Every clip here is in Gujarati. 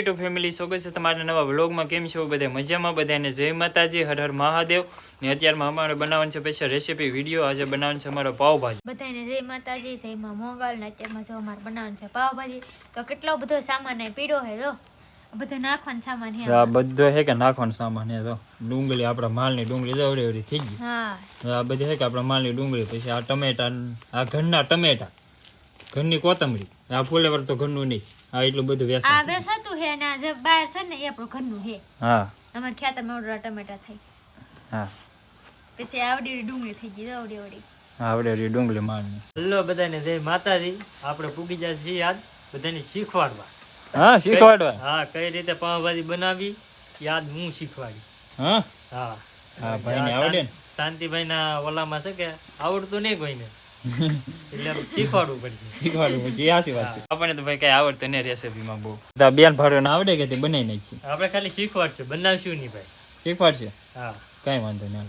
યુટ્યુબ ફેમિલી સ્વાગત છે તમારા નવા વ્લોગમાં કેમ છો બધા? મજામાં બધાને? જય માતાજી. હર હર મહાદેવ. ને અત્યારમાં અમારે બનાવવાનું છે સ્પેશિયલ રેસીપી વીડિયો આજે બનાવવાનું છે અમારો પાવભાજી. બધાને જય માતાજી જય માં મોગલ. ને અત્યારમાં જો અમારે બનાવવાનું છે પાવભાજી. તો કેટલો બધો સામાન પીડો હે જો. બધો નાખવાનો સામાન હે આ બધો છે કે નાખવાનો સામાન હે તો ડુંગળી આપણા માલની ડુંગળી તો અવડી અવડી થઈ ગઈ. હા. આ બધી છે કે આપણા માલની ડુંગળી. પછી આ ટમેટા આ ઘરના ટમેટા. ઘરની કોથમરી. આ ફુલેવર તો ઘરનું નહીં. આ એટલું બધું આ વેસાય હતું હે ને જે બહાર છે ને એ આપણો ઘરનું હે. હા. અમારે ખેતરમાં ઓડરા ટમેટા થાય. હા. પછી આવડી ડુંગળી થઈ ગઈ આવડી આવડી આવડે આવડી ડુંગળી માલની હેલો બધાને જય માતાજી. આપણે પૂગી જાય છીએ યાદ. બધાને શીખવાડવા. હા શીખવાડવા. હા કઈ રીતે પાવભાજી બનાવી યાદ હું શીખવાડી. હા? હા. હા ભાઈને આવડે ને. શાંતિભાઈ ના ઓલામાં છે કે આવડતું નહીં કોઈને. શીખવાડવું પડશે. શીખવાડવું પછી એ વાત છે. આપણને તો ભાઈ કઈ આવડતું નહીં રેસીપીમાં બહુ. તો બેન ભાડો આવડે કે તે બનાવી નાખી આપણે ખાલી શીખવાડશું બનાવશું નહીં ભાઈ. શીખવાડશે? હા. કઈ વાંધો નહીં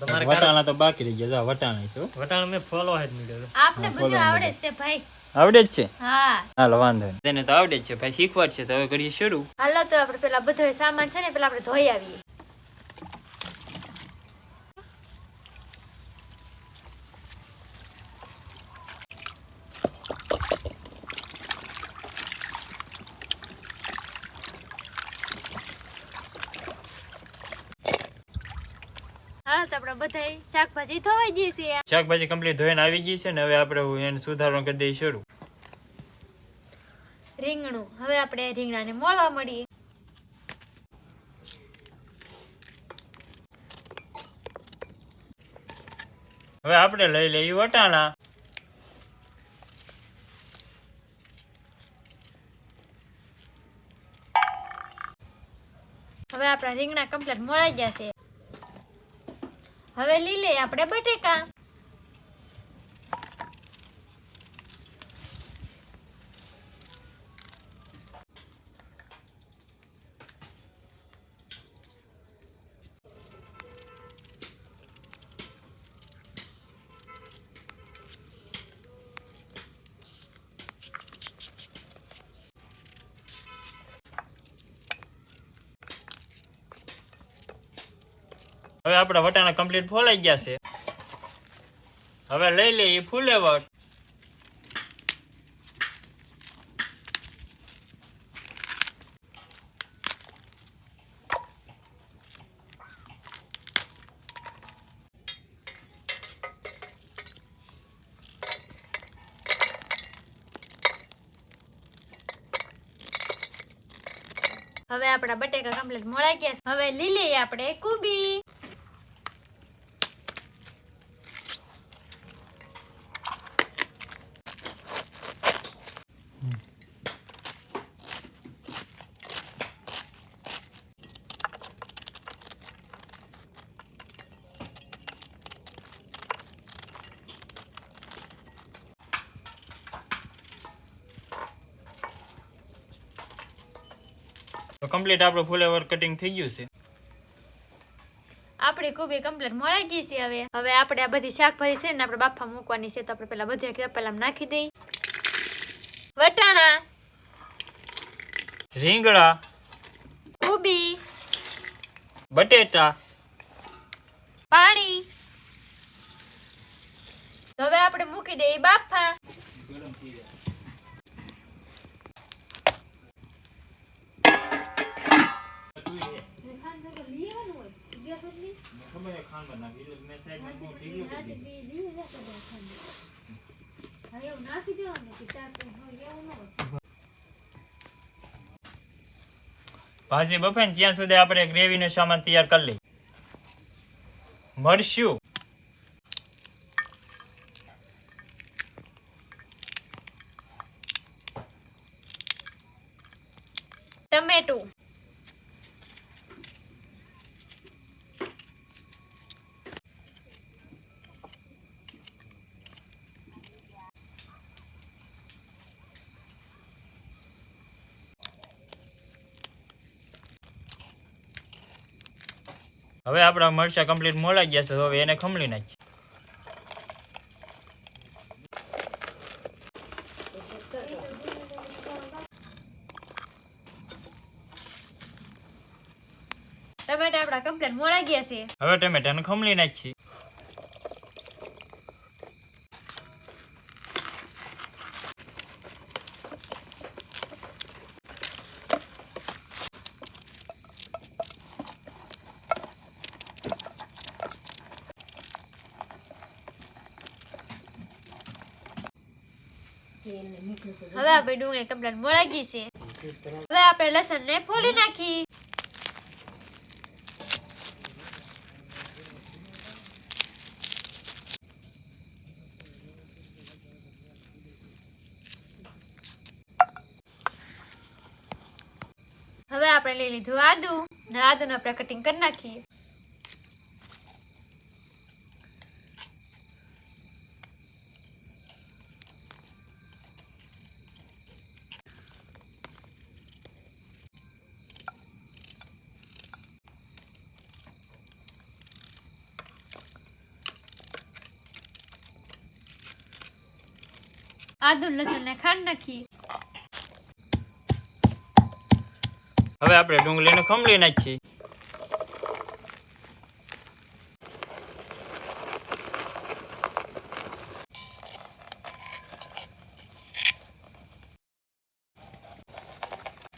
તમારે વટાણા તો બાકી રહી ગયા વટાણા છે વટાણા મેં ફોલો જ નહીં આપને બધું આવડે છે ભાઈ. આવડે જ છે? હા. હાલો વાંધો નહીં. તેને તો આવડે જ છે ભાઈ શીખવાડ છે તો હવે કરીએ શરૂ. હાલો તો આપણે પેલા બધો સામાન છે ને પેલા આપણે ધોઈ આવીએ. હાલો તો આપણે બધા શાકભાજી ધોવાઈ ગઈ છે. શાકભાજી કમ્પ્લીટ ધોઈને આવી ગઈ છે ને હવે આપણે એને સુધારવાનું કરી દઈએ શરૂ. રીંગણું. હવે આપણે રીંગણાને મોળવા મળીએ. હવે આપણે લઈ લઈએ વટાણા. હવે આપણા રીંગણા કમ્પ્લીટ મોળાઈ જશે હવે લઈ લઈએ આપણે બટેકા. હવે આપણા વટાણા કમ્પ્લીટ ફોલાઈ ગયા છે. હવે લઈ લઈએ ફુલેવર હવે આપણા બટેકા કમ્પ્લીટ મોળાઈ ગયા. હવે લઈ લઈએ આપણે કુબી. તો કમ્પ્લીટ આપણો ફુલેવર કટિંગ થઈ ગયું છે. આપણી કુબી કમ્પ્લીટ મળી ગઈ છે હવે. હવે આપણે આ બધી શાકભાજી છે ને આપણે બાફા મૂકવાની છે તો આપણે પેલા બધી પેલા નાખી દઈ વટાણા. રીંગણા. કુબી. બટેટા. પાણી. હવે આપણે મૂકી દઈએ બાફા ભાજી બફે ને ત્યાં સુધી આપણે ગ્રેવીનો સામાન તૈયાર કરી લઈએ. મરશું ટમેટું. હવે આપણા મરચાં કમ્પ્લીટ મોળાઈ ગયા છે હવે એને ખમણી નાખીએ. ટમેટા આપણા કમ્પ્લેન મોળા ગયા છે. હવે ટમેટાને ખમણી નાખીએ. હવે આપણે ડુંગળી કપડાં મોળા ગઈ છે. હવે આપણે લસણ ને ફોલી નાખી. હવે આપણે લઈ લીધું આદુ. ને આપણે કટિંગ કરી નાખીએ. આદુ લસણ ને ખાંડ નાખી. હવે આપણે ડુંગળીને ખમલી નાખીએ.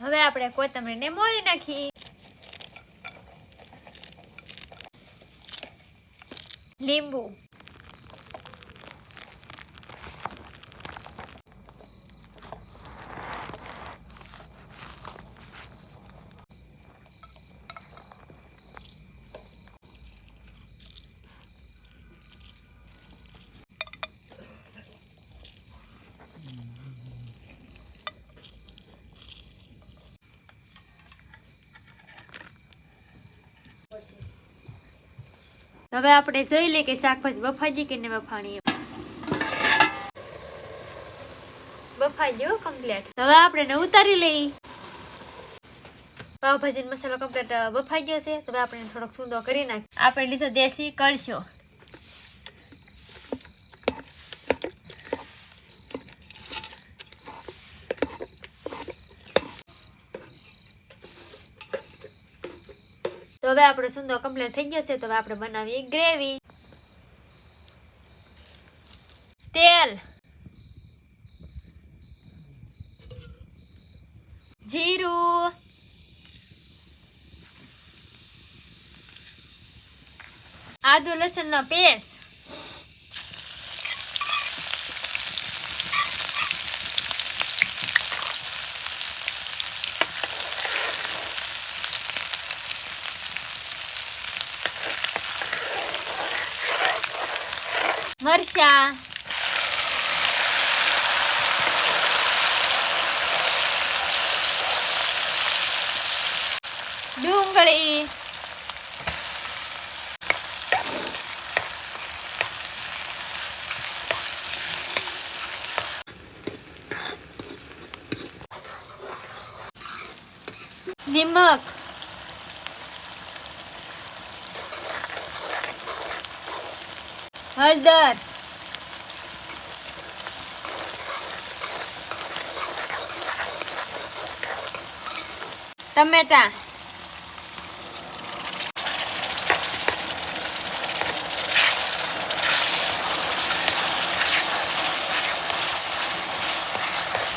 હવે આપણે કોથમરીને મોળી નાખી. લીંબુ. હવે આપણે જોઈ લઈએ કે શાકભાજી બફાઈ કે નહીં બફાણી. બફાઈ ગયો કમ્પ્લીટ હવે આપણે એને ઉતારી લઈ પાવભાજી મસાલો કમ્પ્લીટ બફાઈ ગયો છે. હવે આપણે થોડોક સૂંદો કરી નાખી આપણે લીધો દેશી કળશો. હવે આપણો સુંદર કમ્પ્લીટ થઈ ગયો છે, તો હવે આપણે બનાવીએ ગ્રેવી તેલ. જીરું. આદુ લસણ નો પેસ્ટ. મરચા ડુંગળી નિમક હળદર. ટમેટા.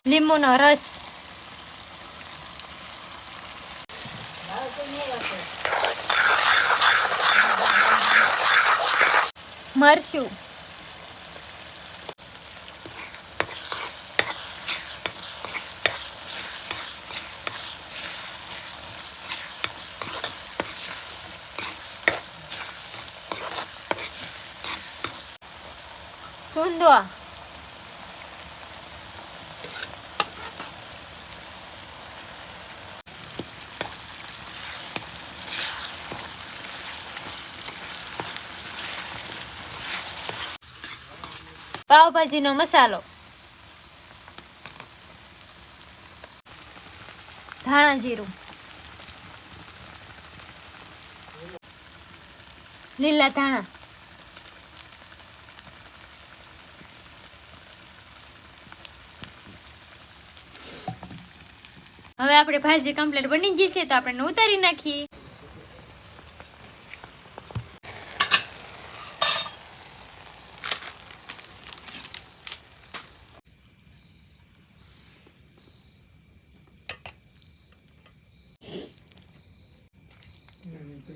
લીંબુનો રસ. મરચું સુંદો પાવભાજીનો મસાલો. ધાણા જીરું. લીલા ધાણા. હવે આપણે ભાજી કમ્પ્લીટ બની ગઈ છે તો આપણે ઉતારી નાખીએ.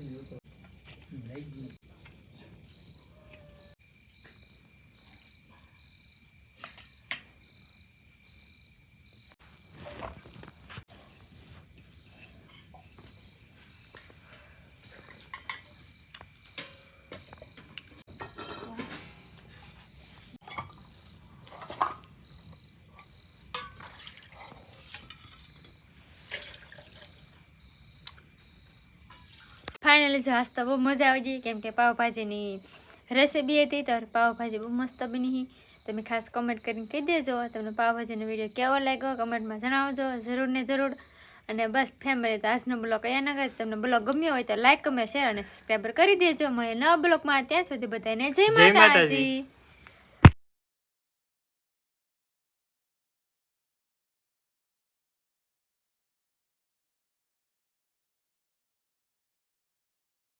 yeah લેજો આજ તો બહુ મજા આવી ગઈ. કેમ કે પાવભાજીની રેસીપી હતી તો પાવભાજી બહુ મસ્ત બની તમે ખાસ કમેન્ટ કરીને કહી દેજો. તમને પાવભાજીનો વીડિયો કેવો લાગ્યો? કમેન્ટમાં જણાવજો. જરૂર ને જરૂર. અને બસ ફેમિલી તો આજનો બ્લોગ અહીંયા ના તમને બ્લોગ ગમ્યો હોય તો લાઈક કમેન્ટ શેર અને સબસ્ક્રાઈબર કરી દેજો. મળે નવા બ્લોગમાં. ત્યાં સુધી બધાને જય. માતાજી.